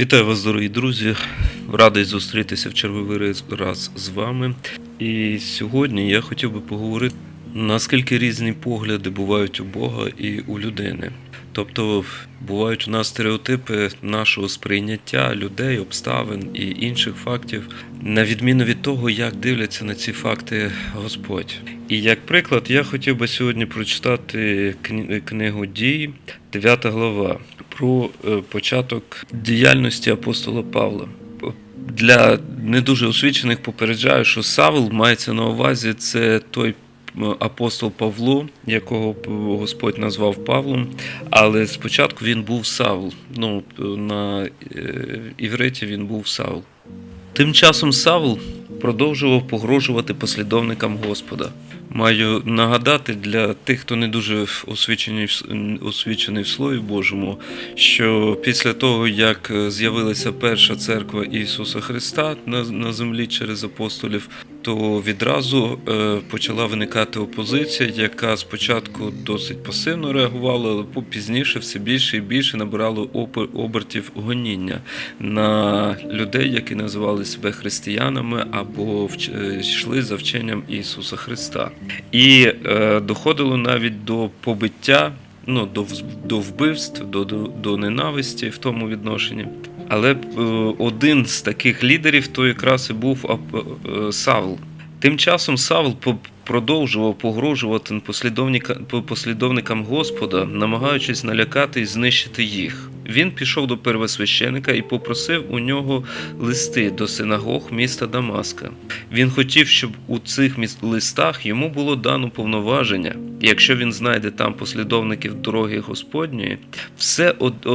Вітаю вас, дорогі друзі. Радий зустрітися в черговий раз- з вами. І сьогодні я хотів би поговорити, наскільки різні погляди бувають у Бога і у людини. Тобто бувають у нас стереотипи нашого сприйняття людей, обставин і інших фактів, на відміну від того, як дивляться на ці факти Господь. І як приклад, я хотів би сьогодні прочитати книгу дій, 9 глава, про е, початок діяльності апостола Павла. Для не дуже освічених попереджаю, що Савл мається на увазі це той апостол Павло, якого Господь назвав Павлом, але спочатку він був Савл. Ну, на е, івриті він був Савл. Тим часом Савл продовжував погрожувати послідовникам Господа. Маю нагадати для тих, хто не дуже освічений, освічений в Слові Божому, що після того, як з'явилася перша церква Ісуса Христа на, на землі через апостолів, то відразу е, почала виникати опозиція, яка спочатку досить пасивно реагувала, але пізніше все більше і більше набирало опер- обертів гоніння на людей, які називали себе християнами або е, йшли за вченням Ісуса Христа. І е, доходило навіть до побиття. Ну, до, до вбивств, до, до, до ненависті в тому відношенні. Але е, один з таких лідерів то якраз і був е, Савл. Тим часом Савл продовжував погрожувати послідовника- по- послідовникам Господа, намагаючись налякати і знищити їх. Він пішов до первосвященика і попросив у нього листи до синагог міста Дамаска. Він хотів, щоб у цих листах йому було дано повноваження. Якщо він знайде там послідовників дороги Господньої, все,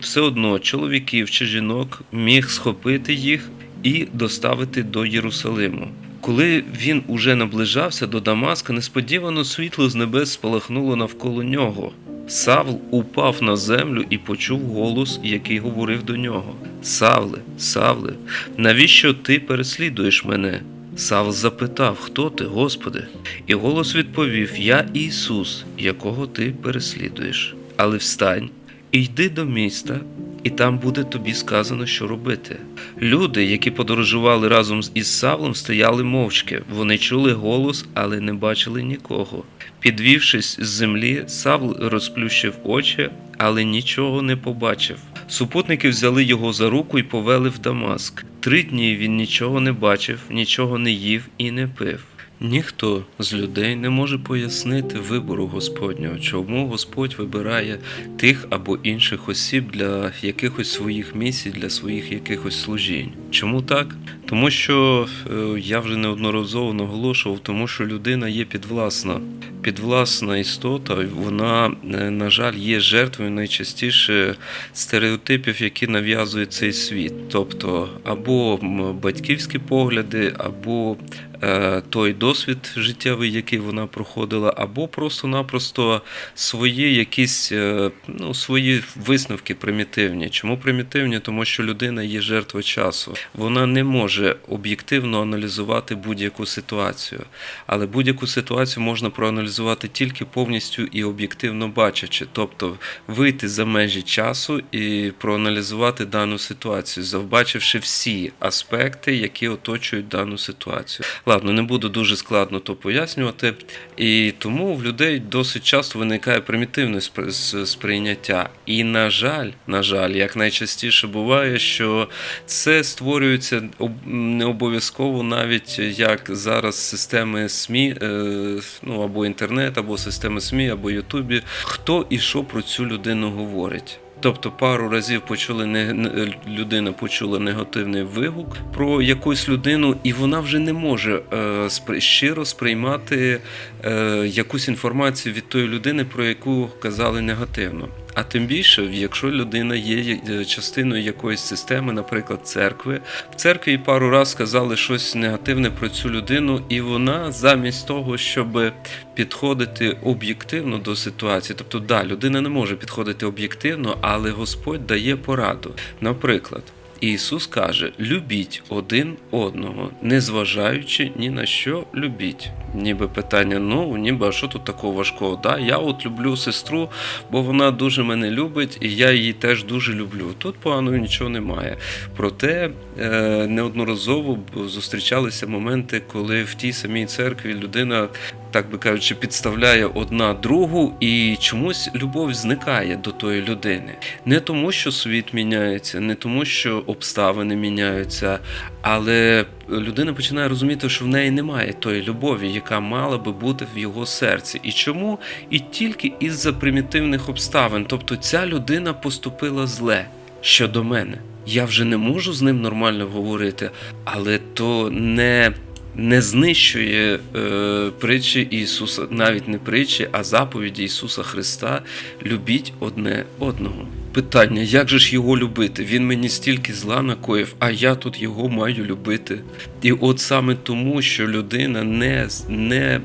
все одно чоловіків чи жінок міг схопити їх і доставити до Єрусалиму. Коли він уже наближався до Дамаска, несподівано світло з небес спалахнуло навколо нього. Савл упав на землю і почув голос, який говорив до нього: Савле, Савле, навіщо ти переслідуєш мене? Савл запитав, хто ти, Господи? І голос відповів: Я Ісус, якого ти переслідуєш. Але встань і йди до міста, і там буде тобі сказано, що робити. Люди, які подорожували разом із Савлом, стояли мовчки. Вони чули голос, але не бачили нікого. Підвівшись з землі, Савл розплющив очі, але нічого не побачив. Супутники взяли його за руку і повели в Дамаск. Три дні він нічого не бачив, нічого не їв і не пив. Ніхто з людей не може пояснити вибору Господнього, чому Господь вибирає тих або інших осіб для якихось своїх місій, для своїх якихось служінь. Чому так? Тому що е, я вже неодноразово наголошував, тому що людина є підвласна. Підвласна істота, вона, е, на жаль, є жертвою найчастіше стереотипів, які нав'язує цей світ. Тобто або батьківські погляди, або е, той досвід життєвий, який вона проходила, або просто-напросто свої якісь е, ну, свої висновки примітивні. Чому примітивні? Тому що людина є жертва часу. Вона не може об'єктивно аналізувати будь-яку ситуацію. Але будь-яку ситуацію можна проаналізувати тільки повністю і об'єктивно бачачи, тобто вийти за межі часу і проаналізувати дану ситуацію, завбачивши всі аспекти, які оточують дану ситуацію. Ладно, не буду дуже складно то пояснювати. І тому в людей досить часто виникає примітивне спр- сприйняття. І, на жаль, на жаль, як найчастіше буває, що це створюється не обов'язково навіть як зараз системи СМІ, е, ну або інтернет, або системи СМІ, або Ютубі. Хто і що про цю людину говорить. Тобто пару разів почули не- людина почула негативний вигук про якусь людину, і вона вже не може е, щиро сприймати е, якусь інформацію від тої людини, про яку казали негативно. А тим більше, якщо людина є е, частиною якоїсь системи, наприклад, церкви, в церкві пару раз сказали щось негативне про цю людину, і вона замість того, щоб підходити об'єктивно до ситуації, тобто, да, людина не може підходити об'єктивно, але Господь дає пораду. Наприклад, Ісус каже: любіть один одного, не зважаючи ні на що любіть. Ніби питання, ну ніби а що тут такого важкого? Да, я от люблю сестру, бо вона дуже мене любить, і я її теж дуже люблю. Тут поганого нічого немає. Проте е, неодноразово зустрічалися моменти, коли в тій самій церкві людина, так би кажучи, підставляє одна другу, і чомусь любов зникає до тої людини. Не тому, що світ міняється, не тому, що обставини міняються, але людина починає розуміти, що в неї немає тої любові, яка мала би бути в його серці. І чому? І тільки із-за примітивних обставин. Тобто ця людина поступила зле щодо мене. Я вже не можу з ним нормально говорити, але то не. Не знищує е, притчі Ісуса, навіть не притчі, а заповіді Ісуса Христа любіть одне одного. Питання, як же ж його любити? Він мені стільки зла накоїв, а я тут його маю любити. І от саме тому, що людина не, не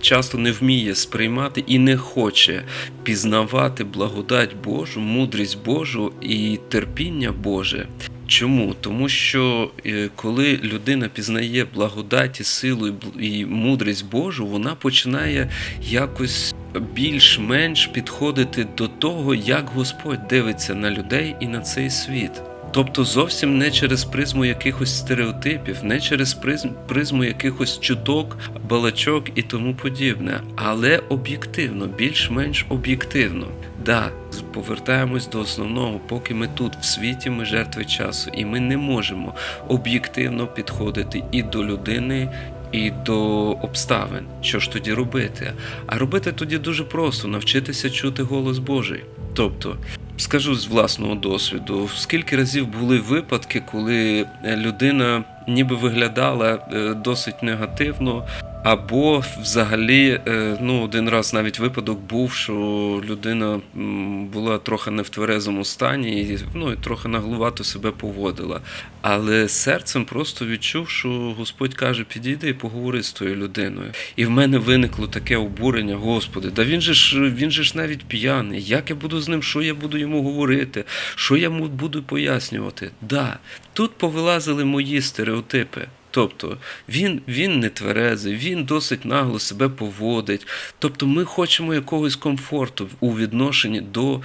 часто не вміє сприймати і не хоче пізнавати благодать Божу, мудрість Божу і терпіння Боже. Чому? Тому що е, коли людина пізнає благодаті, силу і мудрість Божу, вона починає якось більш-менш підходити до того, як Господь дивиться на людей і на цей світ. Тобто зовсім не через призму якихось стереотипів, не через призм- призму якихось чуток, балачок і тому подібне, але об'єктивно, більш-менш об'єктивно. Да, повертаємось до основного, поки ми тут в світі, ми жертви часу, і ми не можемо об'єктивно підходити і до людини, і до обставин. Що ж тоді робити? А робити тоді дуже просто навчитися чути голос Божий. Тобто, скажу з власного досвіду, скільки разів були випадки, коли людина ніби виглядала е, досить негативно, або взагалі, е, ну, один раз навіть випадок був, що людина була трохи не в тверезому стані і ну, і трохи наглувато себе поводила. Але серцем просто відчув, що Господь каже: підійди і поговори з тою людиною. І в мене виникло таке обурення, Господи, да він же ж він же ж навіть п'яний. Як я буду з ним, що я буду йому говорити, що я йому буду пояснювати? Да, тут повилазили мої стереотипи. Тобто він, він не тверезий, він досить нагло себе поводить. Тобто ми хочемо якогось комфорту у відношенні до е,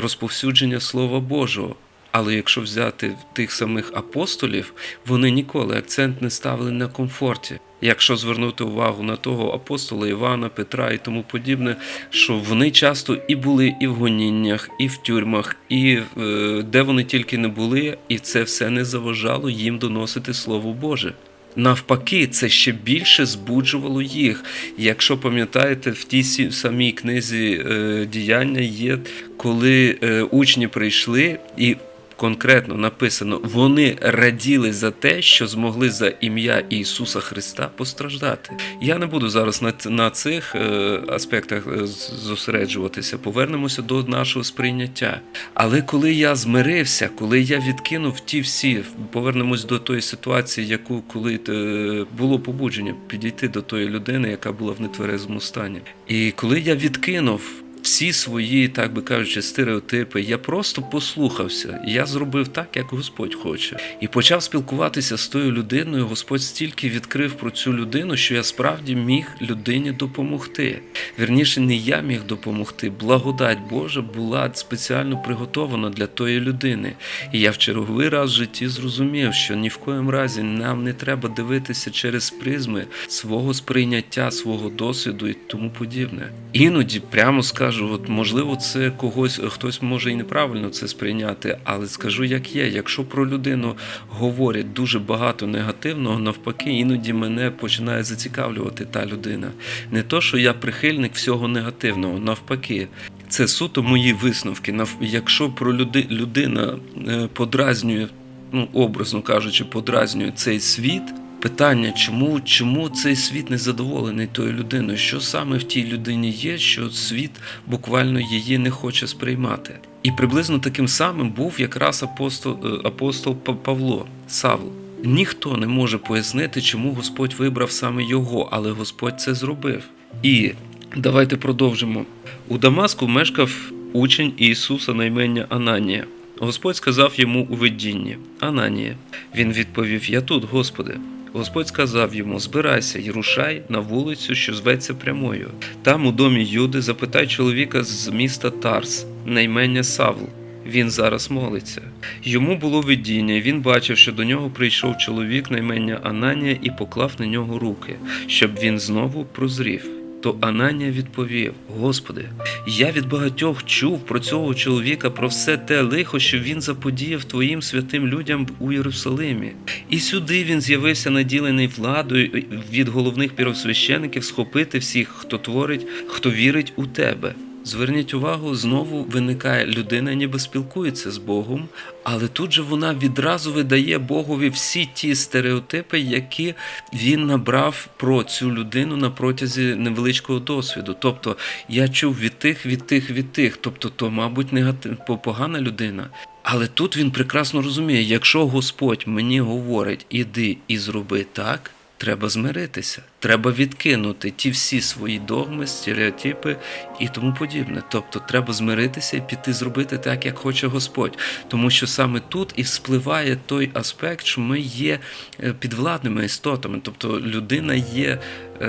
розповсюдження Слова Божого. Але якщо взяти тих самих апостолів, вони ніколи акцент не ставили на комфорті. Якщо звернути увагу на того апостола Івана, Петра і тому подібне, що вони часто і були і в гоніннях, і в тюрмах, і е, де вони тільки не були, і це все не заважало їм доносити Слово Боже. Навпаки, це ще більше збуджувало їх. Якщо пам'ятаєте, в тій самій книзі е, діяння є, коли е, учні прийшли і. Конкретно написано, вони раділи за те, що змогли за ім'я Ісуса Христа постраждати. Я не буду зараз на, на цих е, аспектах е, зосереджуватися. Повернемося до нашого сприйняття. Але коли я змирився, коли я відкинув ті всі, повернемось до тої ситуації, яку коли е, було побудження підійти до тої людини, яка була в нетверезому стані. І коли я відкинув всі свої, так би кажучи, стереотипи. Я просто послухався. Я зробив так, як Господь хоче, і почав спілкуватися з тою людиною. Господь стільки відкрив про цю людину, що я справді міг людині допомогти. Вірніше, не я міг допомогти. Благодать Божа була спеціально приготована для тої людини. І я в черговий раз в житті зрозумів, що ні в коєму разі нам не треба дивитися через призми свого сприйняття, свого досвіду і тому подібне. Іноді прямо скажу, от можливо, це когось хтось може і неправильно це сприйняти, але скажу, як є. Якщо про людину говорять дуже багато негативного, навпаки, іноді мене починає зацікавлювати та людина. Не то, що я прихильник всього негативного, навпаки. Це суто мої висновки. Якщо про люди, людина е, подразнює, ну образно кажучи, подразнює цей світ. Питання, чому, чому цей світ не задоволений тою людиною? Що саме в тій людині є, що світ буквально її не хоче сприймати? І приблизно таким самим був якраз апостол, е, апостол Павло Савл. Ніхто не може пояснити, чому Господь вибрав саме його, але Господь це зробив. І давайте продовжимо. У Дамаску мешкав учень Ісуса на імення Ананія. Господь сказав йому у видінні Ананія. Він відповів: Я тут, Господи. Господь сказав йому: Збирайся й рушай на вулицю, що зветься прямою. Там, у домі Юди, запитай чоловіка з міста Тарс, наймення Савл. Він зараз молиться. Йому було видіння, і він бачив, що до нього прийшов чоловік наймення Ананія і поклав на нього руки, щоб він знову прозрів. То Ананія відповів: Господи, я від багатьох чув про цього чоловіка, про все те лихо, що він заподіяв твоїм святим людям у Єрусалимі. І сюди він з'явився наділений владою від головних піросвящеників схопити всіх, хто творить, хто вірить у тебе. Зверніть увагу, знову виникає людина, ніби спілкується з Богом, але тут же вона відразу видає Богові всі ті стереотипи, які він набрав про цю людину на протязі невеличкого досвіду. Тобто я чув від тих, від тих, від тих. Тобто, то, мабуть, негатив, погана людина. Але тут він прекрасно розуміє, якщо Господь мені говорить, іди і зроби так. Треба змиритися, треба відкинути ті всі свої догми, стереотипи і тому подібне. Тобто треба змиритися і піти зробити так, як хоче Господь. Тому що саме тут і спливає той аспект, що ми є е, підвладними істотами, тобто людина є, е,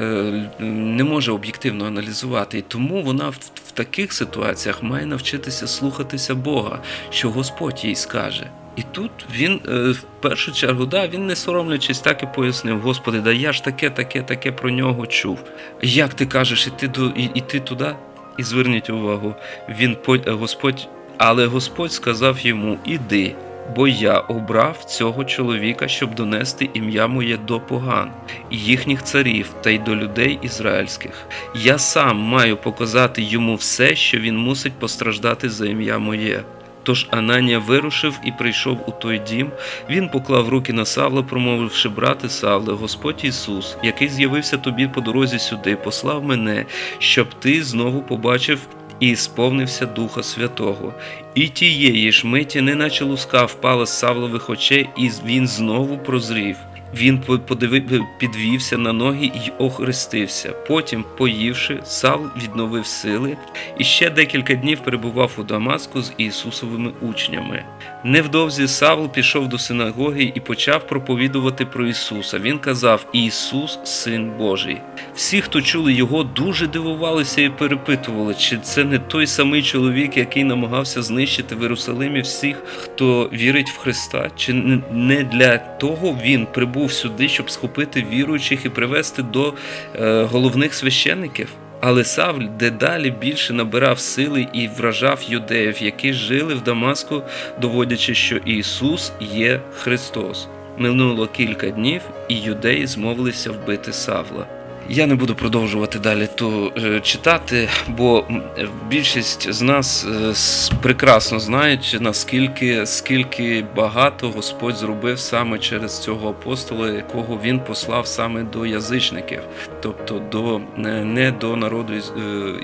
не може об'єктивно аналізувати. І тому вона в, в таких ситуаціях має навчитися слухатися Бога, що Господь їй скаже. І тут він е, в першу чергу, да, він не соромлячись, так і пояснив: Господи, да я ж таке, таке, таке про нього чув. Як ти кажеш, іти до і, іти туди? І зверніть увагу, він е, Господь, але Господь сказав йому: Іди, бо я обрав цього чоловіка, щоб донести ім'я моє до поган, їхніх царів та й до людей ізраїльських. Я сам маю показати йому все, що він мусить постраждати за ім'я моє. Тож Ананія вирушив і прийшов у той дім. Він поклав руки на Савла, промовивши брате Савле, Господь Ісус, який з'явився тобі по дорозі сюди, послав мене, щоб ти знову побачив і сповнився Духа Святого. І тієї ж миті, неначе луска впала з Савлових очей, і він знову прозрів. Він по- подивив, підвівся на ноги й охрестився. Потім, поївши, Савл відновив сили і ще декілька днів перебував у Дамаску з Ісусовими учнями. Невдовзі Савл пішов до синагоги і почав проповідувати про Ісуса. Він казав: Ісус, Син Божий. Всі, хто чули його, дуже дивувалися і перепитували, чи це не той самий чоловік, який намагався знищити в Єрусалимі всіх, хто вірить в Христа, чи не для того він прибув сюди, щоб схопити віруючих і привести до е, головних священників. Але Савль дедалі більше набирав сили і вражав юдеїв, які жили в Дамаску, доводячи, що Ісус є Христос. Минуло кілька днів, і юдеї змовилися вбити Савла. Я не буду продовжувати далі ту е, читати, бо е, більшість з нас е, прекрасно знають, наскільки скільки багато Господь зробив саме через цього апостола, якого він послав саме до язичників, тобто до не, до народу із-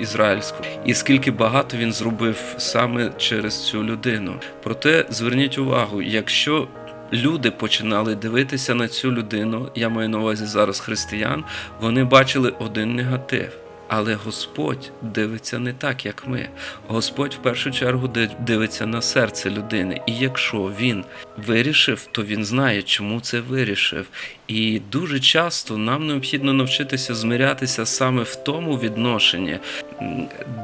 ізраїльського, і скільки багато він зробив саме через цю людину. Проте зверніть увагу, якщо люди починали дивитися на цю людину, я маю на увазі зараз християн, вони бачили один негатив. Але Господь дивиться не так, як ми. Господь в першу чергу ди- дивиться на серце людини. І якщо він вирішив, то він знає, чому це вирішив. І дуже часто нам необхідно навчитися змирятися саме в тому відношенні,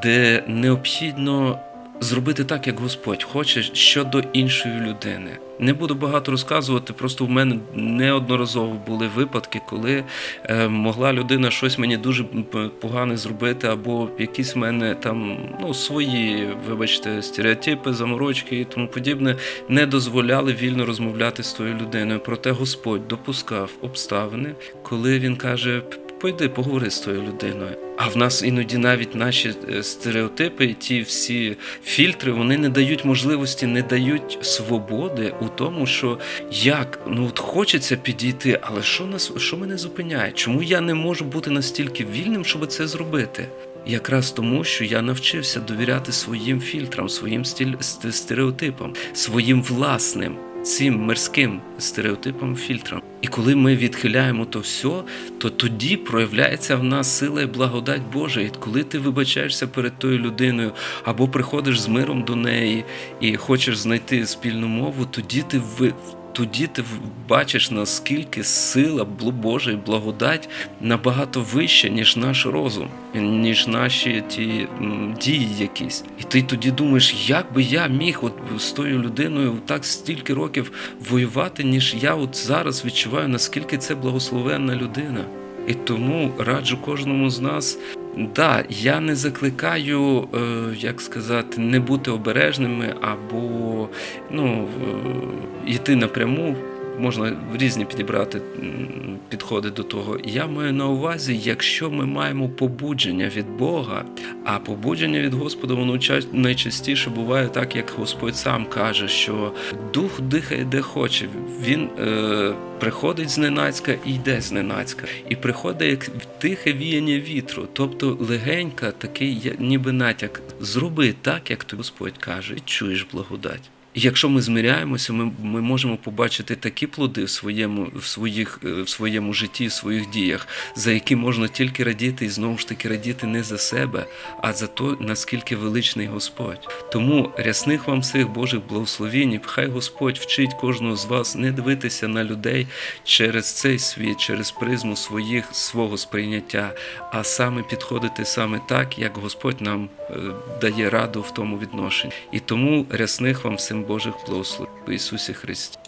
де необхідно зробити так, як Господь хоче щодо іншої людини. Не буду багато розказувати, просто в мене неодноразово були випадки, коли е, могла людина щось мені дуже погане зробити, або якісь в мене там ну, свої, вибачте, стереотипи, заморочки і тому подібне не дозволяли вільно розмовляти з тою людиною. Проте Господь допускав обставини, коли він каже. Пойди, поговори з тою людиною. А в нас іноді навіть наші е, стереотипи, ті всі фільтри, вони не дають можливості, не дають свободи у тому, що як ну от хочеться підійти, але що нас що мене зупиняє? Чому я не можу бути настільки вільним, щоб це зробити? Якраз тому, що я навчився довіряти своїм фільтрам, своїм стереотипам, своїм власним цим мирським стереотипам, фільтрам. І коли ми відхиляємо то все, то тоді проявляється в нас сила і благодать Божа. І коли ти вибачаєшся перед тою людиною, або приходиш з миром до неї і хочеш знайти спільну мову, тоді ти. Тоді ти бачиш, наскільки сила Божа і благодать набагато вища, ніж наш розум, ніж наші ті дії якісь. І ти тоді думаєш, як би я міг от з тою людиною так стільки років воювати, ніж я от зараз відчуваю, наскільки це благословенна людина. І тому раджу кожному з нас. Да, я не закликаю, е, як сказати, не бути обережними або ну, е, йти напряму. Можна різні підібрати підходи до того. Я маю на увазі, якщо ми маємо побудження від Бога, а побудження від Господа воно ча- найчастіше буває так, як Господь сам каже, що дух дихає де хоче. Він е, приходить зненацька і йде зненацька. І приходить як тихе віяння вітру, тобто легенька, такий ніби натяк. Зроби так, як ти Господь каже, і чуєш благодать. Якщо ми зміряємося, ми, ми можемо побачити такі плоди в своєму, в, своїх, е, в своєму житті, в своїх діях, за які можна тільки радіти, і знову ж таки радіти не за себе, а за те, наскільки величний Господь. Тому рясних вам всіх Божих благословінь, хай Господь вчить кожного з вас не дивитися на людей через цей світ, через призму своїх свого сприйняття, а саме підходити саме так, як Господь нам е, дає раду в тому відношенні. І тому рясних вам всім Божих благословив Ісусі Христі.